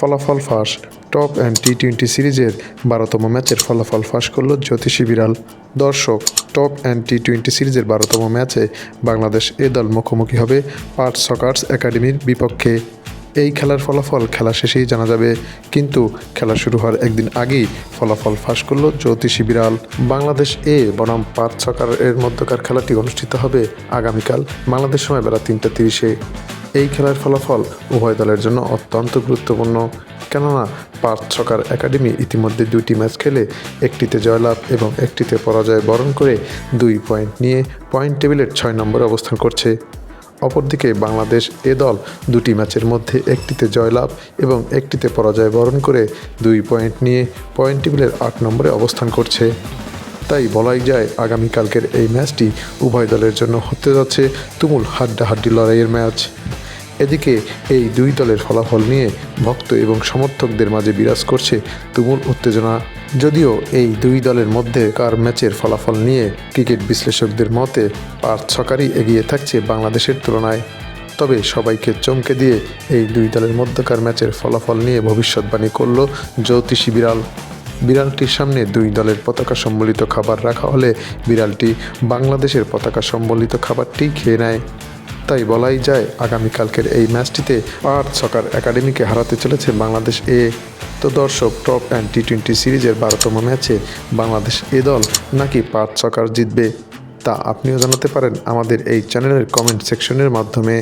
ফলাফল ফাঁস। Top and T twenty সিরিজের বারোতম ম্যাচের ফলাফল ফাঁস করল জ্যোতিষী বিড়াল। দর্শক, টপ অ্যান্ড টি টোয়েন্টি সিরিজের বারোতম ম্যাচে বাংলাদেশ এ দল মুখোমুখি হবে পার্ট সকার্স একাডেমির বিপক্ষে। এই খেলার ফলাফল খেলা শেষেই জানা যাবে, কিন্তু খেলা শুরু হওয়ার একদিন আগেই ফলাফল ফাঁস করল জ্যোতিষী বিড়াল। বাংলাদেশ এ বনাম পাঁচ ছকার এর মধ্যকার খেলাটি অনুষ্ঠিত হবে আগামীকাল, বাংলাদেশ সময় বেলা তিনটা তিরিশে। এই খেলার ফলাফল উভয় দলের জন্য অত্যন্ত গুরুত্বপূর্ণ। কেননা পার্থ ছকার একাডেমি ইতিমধ্যে দুইটি ম্যাচ খেলে একটিতে জয়লাভ এবং একটিতে পরাজয় বরণ করে দুই পয়েন্ট নিয়ে পয়েন্ট টেবিলের ছয় নম্বরে অবস্থান করছে। অপরদিকে বাংলাদেশ এ দল দুটি ম্যাচের মধ্যে একটিতে জয়লাভ এবং একটিতে পরাজয় বরণ করে দুই পয়েন্ট নিয়ে পয়েন্ট টেবিলের আট নম্বরে অবস্থান করছে। তাই বলাই যায়, আগামীকালকের এই ম্যাচটি উভয় দলের জন্য হতে যাচ্ছে তুমুল হাড্ডাহাড্ডি লড়াইয়ের ম্যাচ। এদিকে এই দুই দলের ফলাফল নিয়ে ভক্ত এবং সমর্থকদের মাঝে বিরাজ করছে তুমুল উত্তেজনা। যদিও এই দুই দলের মধ্যেকার ম্যাচের ফলাফল নিয়ে ক্রিকেট বিশ্লেষকদের মতে পার্থ ছকারই এগিয়ে থাকছে বাংলাদেশের তুলনায়। তবে সবাইকে চমকে দিয়ে এই দুই দলের মধ্যকার ম্যাচের ফলাফল নিয়ে ভবিষ্যৎবাণী করল জ্যোতিষী বিড়াল। বিড়ালটির সামনে দুই দলের পতাকা সম্বলিত খাবার রাখা হলে বিড়ালটি বাংলাদেশের পতাকা সম্বলিত খাবারটি খেয়ে নেয়। তাই বলাই যায় আগামীকালকের এই ম্যাচটিতে পার্থ সকার একাডেমিকে হারাতে চলেছে বাংলাদেশ এ। তো দর্শক, টপ অ্যান্ড টি টোয়েন্টি সিরিজের বারোতম ম্যাচে বাংলাদেশ এ দল নাকি পার্থ সকার জিতবে তা আপনিও জানাতে পারেন আমাদের এই চ্যানেলের কমেন্ট সেকশনের মাধ্যমে।